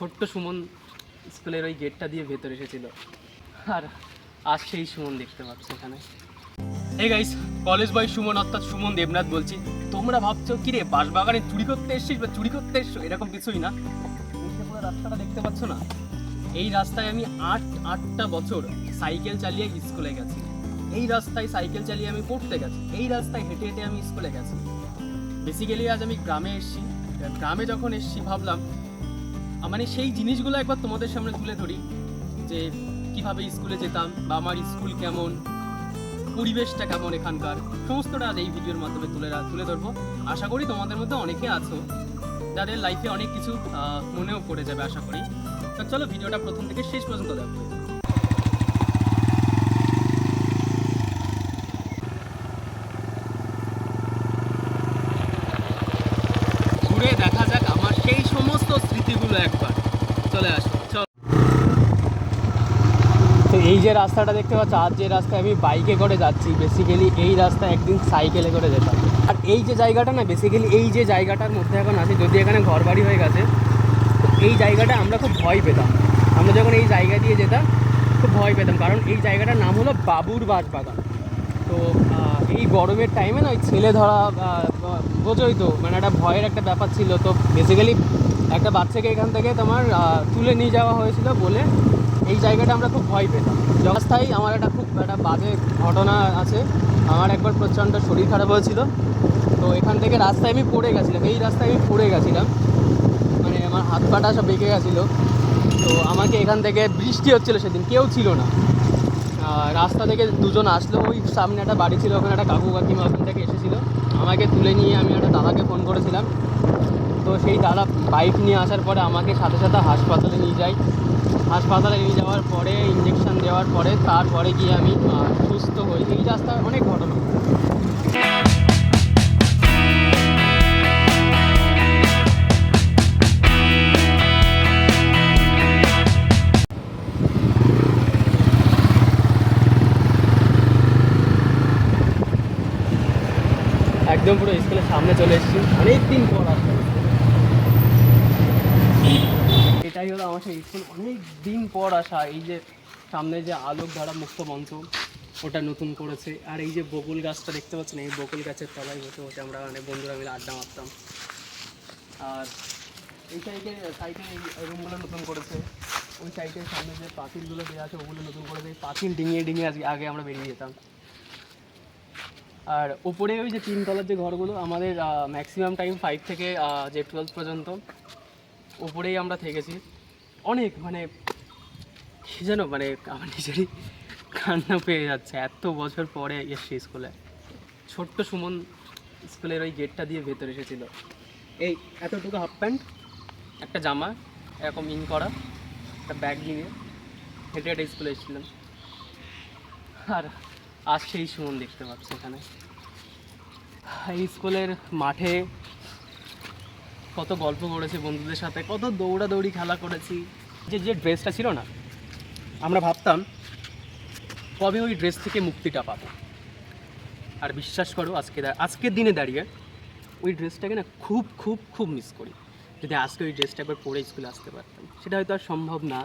ছোট্ট সুমন স্কুলের ওই গেটটা দিয়ে ভেতরে এসেছিল। আর আজ সেই সুমন দেখতে পাচ্ছ এখানে। এই গাইস কলেজ বয় সুমন অর্থাৎ সুমন দেবনাথ বলছি। তোমরা ভাবছ কি রে বাঁশবাগানে চুরি করতে এসছিস বা চুরি করতে এসছো? এরকম কিছুই না। রাস্তাটা দেখতে পাচ্ছ না? এই রাস্তায় আমি আট, আটটা বছর সাইকেল চালিয়ে স্কুলে গেছি। এই রাস্তায় সাইকেল চালিয়ে আমি পড়তে গেছি। এই রাস্তায় হেঁটে হেঁটে আমি স্কুলে গেছি। বেসিক্যালি আজ আমি গ্রামে এসেছি। গ্রামে যখন এসেছি, ভাবলাম মানে সেই জিনিসগুলো একবার তোমাদের সামনে তুলে ধরি, যে কীভাবে স্কুলে যেতাম, বা আমার স্কুল কেমন, পরিবেশটা কেমন এখানকার, সমস্তটা আজ এই ভিডিওর মাধ্যমে তুলে তুলে ধরবো। আশা করি তোমাদের মধ্যে অনেকে আছো, যাদের লাইফে অনেক কিছু মনেও পড়ে যাবে, আশা করি। তো চলো, ভিডিওটা প্রথম থেকে শেষ পর্যন্ত দেখো ঘুরে দেখা যাক আমার সেই সমস্ত স্মৃতিগুলো একবার। চলে আসো তো এই যে রাস্তাটা দেখতে পাচ্ছ আর যে রাস্তায় আমি বাইকে করে যাচ্ছি বেসিক্যালি এই রাস্তায় একদিন সাইকেলে করে যেতাম। আর এই যে জায়গাটা না বেসিক্যালি এই যে জায়গাটার মধ্যে এখন আছে, যদি এখানে ঘর বাড়ি হয়ে গেছে, তো এই জায়গাটা আমরা খুব ভয় পেতাম। আমরা যখন এই জায়গা দিয়ে যেতাম, খুব ভয় পেতাম, কারণ এই জায়গাটার নাম হলো বাবুর বাঁশবাগান তো এই গরমের টাইমে না ওই ছেলে ধরা বোঝোই তো মানে একটা ভয়ের একটা ব্যাপার ছিল। তো বেসিক্যালি একটা বাচ্চাকে এখান থেকে তোমার তুলে নিয়ে যাওয়া হয়েছিল বলে এই জায়গাটা আমরা খুব ভয় পেতাম। রাস্তায় আমার একটা খুব একটা বাজে ঘটনা আছে। আমার একবার প্রচণ্ড শরীর খারাপ হয়েছিল। তো এখান থেকে রাস্তায় আমি পড়ে গেছিলাম। এই রাস্তায় আমি পড়ে গেছিলাম। মানে আমার হাত পাটা সব বেঁকে গেছিল। তো আমাকে এখান থেকে বৃষ্টি হচ্ছিল সেদিন, কেউ ছিল না। রাস্তা থেকে দুজন আসলো। ওই সামনে একটা বাড়ি ছিল, ওখানে একটা কাকু কাকিমা ওখান থেকে এসেছিল। আমাকে তুলে নিয়ে আমি একটা দাদাকে ফোন করেছিলাম। তো সেই দাদা বাইক নিয়ে আসার পরে আমাকে সাথে সাথে হাসপাতালে নিয়ে যায়। হাসপাতালে নিয়ে যাওয়ার পরে ইঞ্জেকশন দেওয়ার পরে, তারপরে গিয়ে আমি সুস্থ হই। এই রাস্তায় অনেক ঘটনা। একদম পুরো স্কুলের সামনে চলে এসেছি। অনেক দিন পর আসলাম। এটাই হলো আমার সেই স্কুল অনেক দিন পর আসা। এই যে সামনে যে আলোক ধারা মুক্ত মঞ্চ ওটা নতুন করেছে। আর এই যে বকুল গাছটা দেখতে পাচ্ছেন, এই বকুল গাছের তলায় বসে বসে আমরা মানে বন্ধুরা মিলে আড্ডা মারতাম। আর এই সাইডে সাইডে এই রুমগুলো নতুন করেছে। ওই সাইডের সামনে যে পাঁচিলগুলো দেওয়া আছে, ওগুলো নতুন করেছে। পাঁচিল ডিঙিয়ে ডিঙিয়ে আজকে আগে আমরা বেরিয়ে যেতাম। আর উপরে ওই যে তিনতলার যে ঘরগুলো, আমাদের ম্যাক্সিমাম টাইম ফাইভ থেকে যে টুয়েলভ পর্যন্ত। উপরেই আমরা থেকেছি। অনেক মানে কী যেন মানে আমার নিজেরই কান্না পেয়ে যাচ্ছে। এত বছর পরে এসছি স্কুলে। ছোট্ট সুমন স্কুলের ওই গেটটা দিয়ে ভেতরে এসেছিল। এই এতটুকু হাফ প্যান্ট একটা জামা, এরকম ইন করা, একটা ব্যাগ নিয়ে হেঁটে হেঁটে স্কুলে এসেছিলাম। আর আজ সেই সুমন দেখতে পাচ্ছি এখানে। এই স্কুলের মাঠে কত গল্প করেছি বন্ধুদের সাথে, কত দৌড়াদৌড়ি খেলা করেছি। যে যে ড্রেসটা ছিল না, আমরা ভাবতাম, কবে ওই ড্রেস থেকে মুক্তিটা পাবো? আর বিশ্বাস করো, আজকে আজকের দিনে দাঁড়িয়ে ওই ড্রেসটাকে না খুব খুব খুব মিস করি। যদি আজকে ওই ড্রেসটা একবার পরে স্কুলে আসতে পারতাম। সেটা হয়তো আর সম্ভব না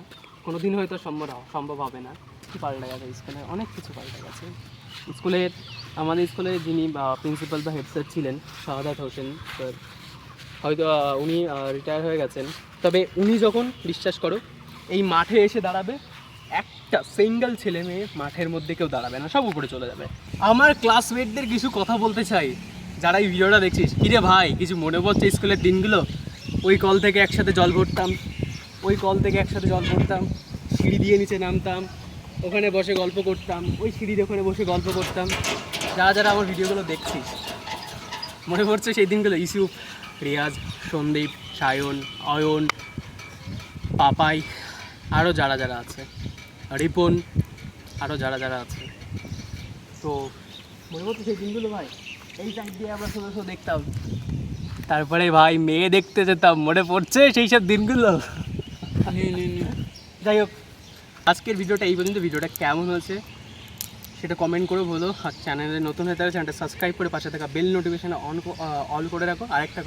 কোনো দিন হয়তো সম্ভব সম্ভব হবে না। কি পাল্টে গেছে স্কুলে অনেক কিছু পাল্টে গেছে। স্কুলের আমাদের স্কুলে যিনি প্রিন্সিপাল বা হেড স্যার ছিলেন, শাহাদাত হোসেন স্যার হয়তো উনি রিটায়ার হয়ে গেছেন। তবে উনি যখন, বিশ্বাস করো, এই মাঠে এসে দাঁড়াবে, একটা সিঙ্গেল ছেলে মেয়ে মাঠের মধ্যে কেউ দাঁড়াবে না, সব উপরে চলে যাবে। আমার ক্লাসমেটদের কিছু কথা বলতে চাই, যারা এই ভিডিওটা দেখছিস। কিরে ভাই, কিছু মনে পড়ছে স্কুলের দিনগুলো? ওই কল থেকে একসাথে জল ভরতাম, ওই কল থেকে একসাথে জল ভরতাম, সিঁড়ি দিয়ে নিচে নামতাম, ওখানে বসে গল্প করতাম, ওই সিঁড়ির ওখানে বসে গল্প করতাম। যারা যারা আমার ভিডিওগুলো দেখছিস, মনে পড়ছে সেই দিনগুলো ইসুফ রিয়াজ সন্দীপ সায়ন অয়ন পাপাই আরও যারা যারা আছে। রিপন আরও যারা যারা আছে। তো মনে পড়ছে সেই দিনগুলো ভাই এই সাইড দিয়ে আমরা শুধু শুধু দেখতাম। তারপরে ভাই মেয়ে দেখতে যেতাম মনে পড়ছে সেই সব দিনগুলো। যাই হোক আজকের ভিডিওটা এই পর্যন্ত। ভিডিওটা কেমন হয়েছে সেটা কমেন্ট করে বলো। আর চ্যানেলে নতুন হয়ে থাকলে চ্যানেলটা সাবস্ক্রাইব করে পাশে থাকা বেল নোটিফিকেশন অন অল করে রাখো। আরেকটা কথা